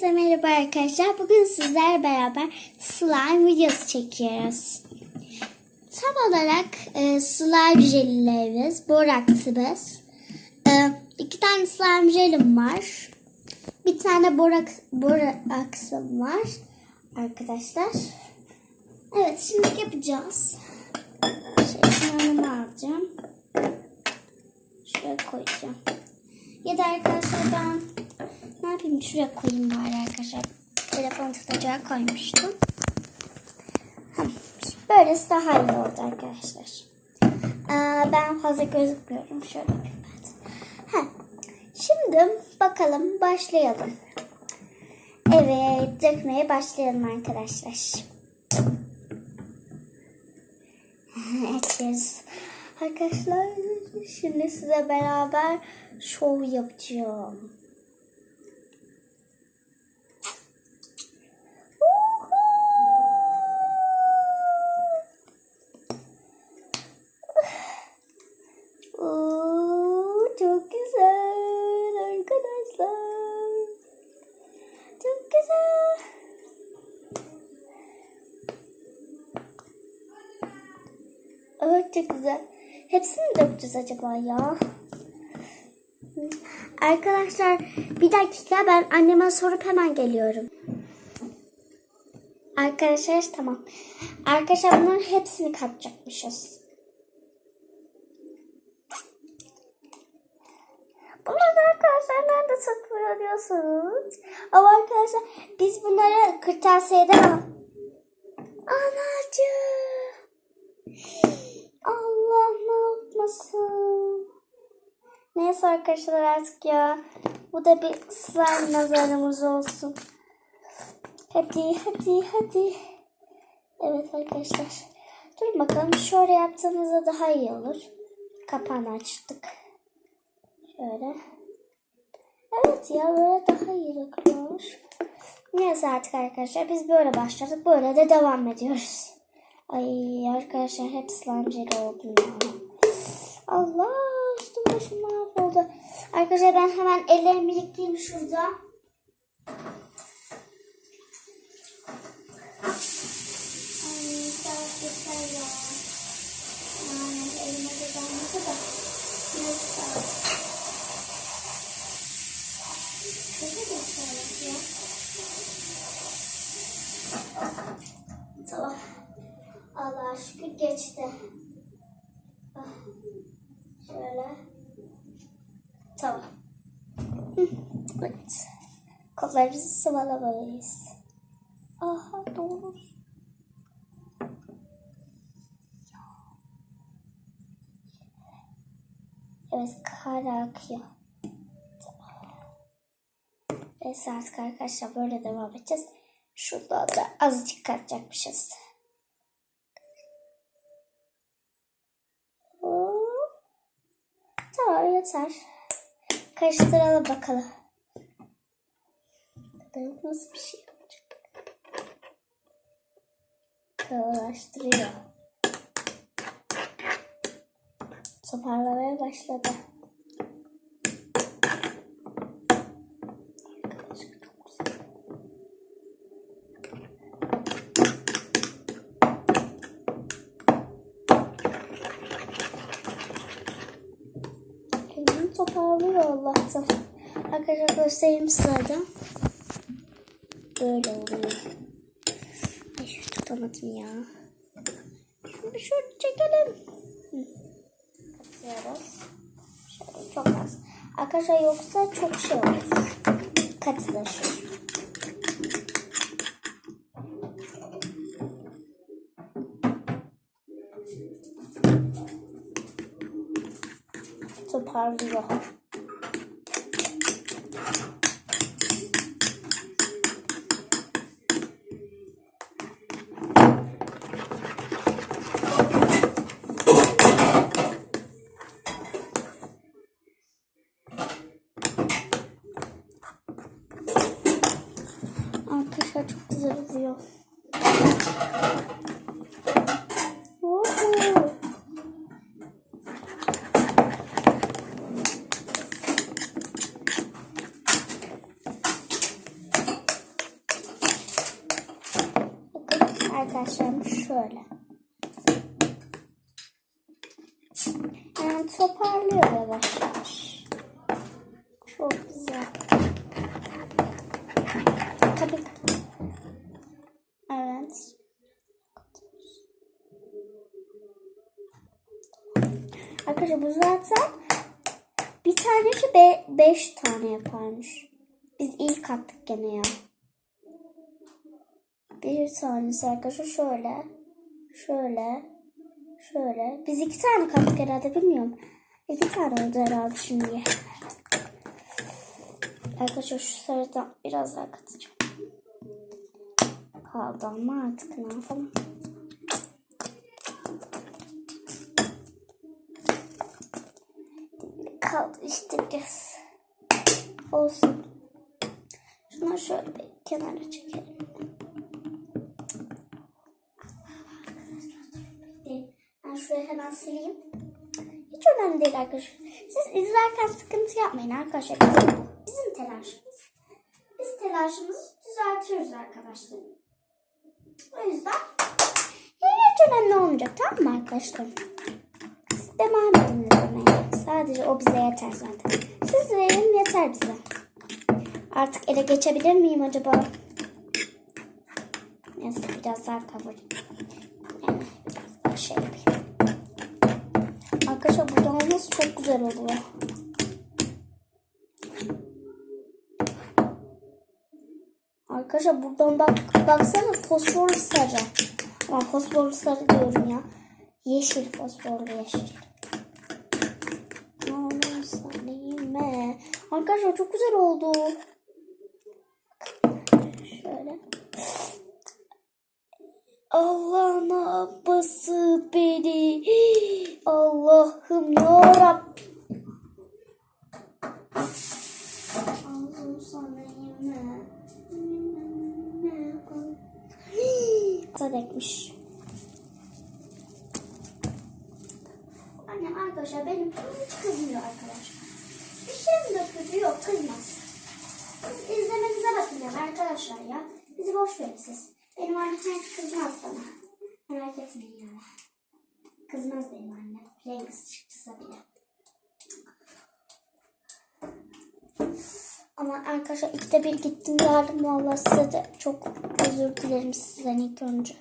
Herkese merhaba arkadaşlar. Bugün sizler beraber slime videosu çekiyoruz. Tam olarak e, slime jellerimiz, boraksımız. E, iki tane slime jelim var. Bir tane borak, boraksım var arkadaşlar. Evet şimdi yapacağız. Yanıma alacağım. Şuraya koyacağım. Ya da arkadaşlar ben yapayım şuraya koyayım bari arkadaşlar. Telefon tutacağı koymuştum. Böylesi daha iyi oldu arkadaşlar. Aa, ben fazla gözükmüyorum. Şöyle yapayım Şimdi bakalım başlayalım. Evet dökmeye başlayalım arkadaşlar. Açıyoruz. Arkadaşlar şimdi size beraber şov yapacağım. Oo, çok güzel arkadaşlar. Çok güzel. Evet çok güzel. Hepsini mi dökeceğiz acaba ya? Arkadaşlar bir dakika ben anneme sorup hemen geliyorum. Arkadaşlar tamam. Arkadaşlar bunların hepsini katacakmışız. Bunları arkadaşlar nerede satılıyor diyorsunuz? Ama arkadaşlar biz bunları kırtasiyeden al. Anacığım. Allah ne yapmasın. Neyse arkadaşlar artık ya. Bu da bir slime nazarımız olsun. Hadi hadi hadi. Evet arkadaşlar. Dur bakalım şöyle yaptığımızda daha iyi olur. Kapağını açtık. Şöyle. Evet ya böyle daha iyi bakıyor. Neyse artık arkadaşlar biz böyle başladık. Böyle de devam ediyoruz. Ay arkadaşlar hep slime jelly oldum ya. Allah üstüm başım mahvoldu. Arkadaşlar ben hemen ellerimi yıkayayım şurada. Ay. Neyse. Şöyle de şöyle ya. Tamam. Allah'a şükür geçti. Ah, Şöyle. Tamam. Evet. Kollarımızı sıvalamalıyız. Aha doğru. Evet kar akıyor. Neyse artık arkadaşlar böyle devam edeceğiz. Şurada da azıcık katacakmışız. Tamam yeter. Karıştıralım bakalım. Nasıl bir şey yapacak. Kalılaştırıyor. Toparlamaya başladı. Arkadaşlar çok güzel. Toparlıyor Allah'tan. Arkadaşlar göstereyim size de. Böyle oluyor. Ay tutamadım ya. Şunu şöyle çekelim. Hı. Atıyoruz. Şöyle çok az. Arkadaşlar yoksa çok şey olur. Katılaşır. Toparlıyor. Arkadaşlar 5 tane yaparmış. Biz ilk attık gene ya. Bir tanesi arkadaşlar şöyle. Şöyle. Şöyle. Biz iki tane kattık herhalde bilmiyorum. İki tane oldu herhalde şimdi. Arkadaşlar şu sarıdan biraz daha katacağım. Kaldı ama artık ne yapalım. Kaldı işte biraz. Olsun. Şunları şöyle bir kenara çekelim. Ben şuraya hemen sileyim. Hiç önemli değil arkadaşlar. Siz izlerken sıkıntı yapmayın arkadaşlar. Bizim, telaşımız. Biz telaşımızı düzeltiyoruz arkadaşlar. O yüzden hiç önemli olmayacak tamam mı arkadaşlar? Siz devam edin. Sadece o bize yeter zaten. Siz yeter bize. Artık ele geçebilir miyim acaba? Neyse biraz daha kavurayım. Yani biraz daha şey yapayım. Arkadaşlar burada olması çok güzel oluyor. Arkadaşlar buradan bak baksana fosforlu sarı. Ama fosforlu sarı diyorum ya. Yeşil fosforlu yeşil. Ne olur Salime. Arkadaşlar çok güzel oldu. Şöyle. Allah'ın abbası beni. Allah'ım yarabbim. Döküldü? Yok kızmaz. Siz ya arkadaşlar ya. Bizi boş verin siz. Benim annem kızmaz bana. Merak etmeyin yani. Kızmaz benim annem. Rengiz çıksa bile. Ama arkadaşlar ikide bir gittim geldim. Vallahi size de çok özür dilerim sizden ilk önce.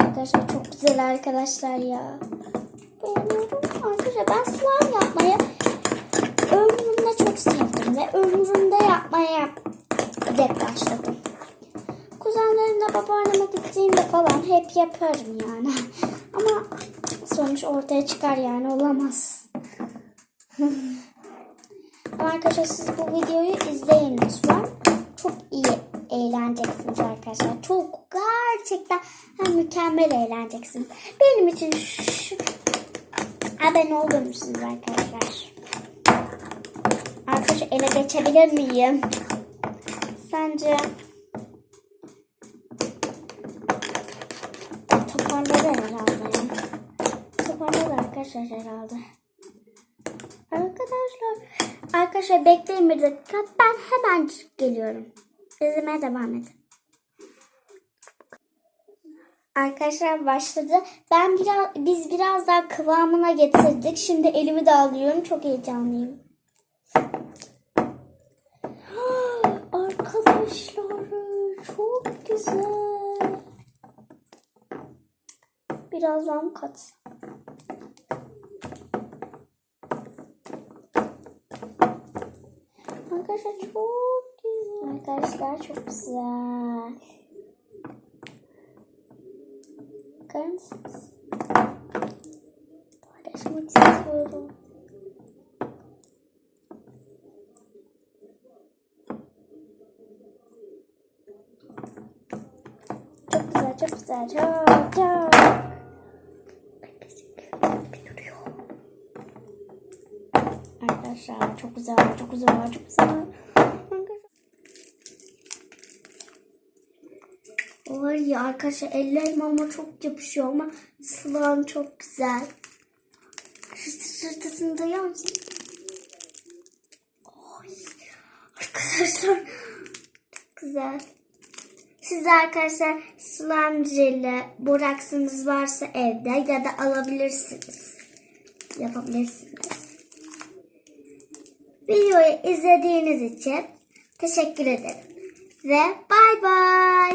Arkadaşlar çok güzel arkadaşlar ya. Beğeniyorum. Arkadaşlar ben slime yapmayı ömrümde çok sevdim ve ömrümde yapmaya dek başladım. Kuzenlerimle babaanneme gittiğimde falan hep yaparım yani. Ama sonuç ortaya çıkar yani olamaz. Ama arkadaşlar siz bu videoyu izleyin lütfen. Çok iyi eğleneceksiniz arkadaşlar. Çok gerçekten mükemmel eğleneceksiniz. Benim için. Abone olur musunuz arkadaşlar? Arkadaşlar ele geçebilir miyim? Sence? Toparladı herhalde. Toparladı arkadaşlar herhalde. Arkadaşlar, arkadaşlar bekleyin bir dakika. Ben hemen geliyorum. İzlemeye devam edin. Arkadaşlar başladı. Ben biraz, biz biraz daha kıvamına getirdik. Şimdi elimi de alıyorum. Çok heyecanlıyım. Arkadaşlar çok güzel. Birazdan katsam. Arkadaşlar çok güzel. Arkadaşlar çok güzel. Bakar mısınız? Paylaşmak istiyorum. Çok güzel, çok güzel, çok çok. Arkadaşlar çok güzel, çok güzel, çok güzel. Var ya arkadaşlar ellerim ama çok yapışıyor ama slime çok güzel. Şu sırtısını duyuyor musun? Oy. Arkadaşlar çok güzel. Siz arkadaşlar slime jeli boraksınız varsa evde ya da alabilirsiniz. Yapabilirsiniz. Videoyu izlediğiniz için teşekkür ederim. Ve bay bay.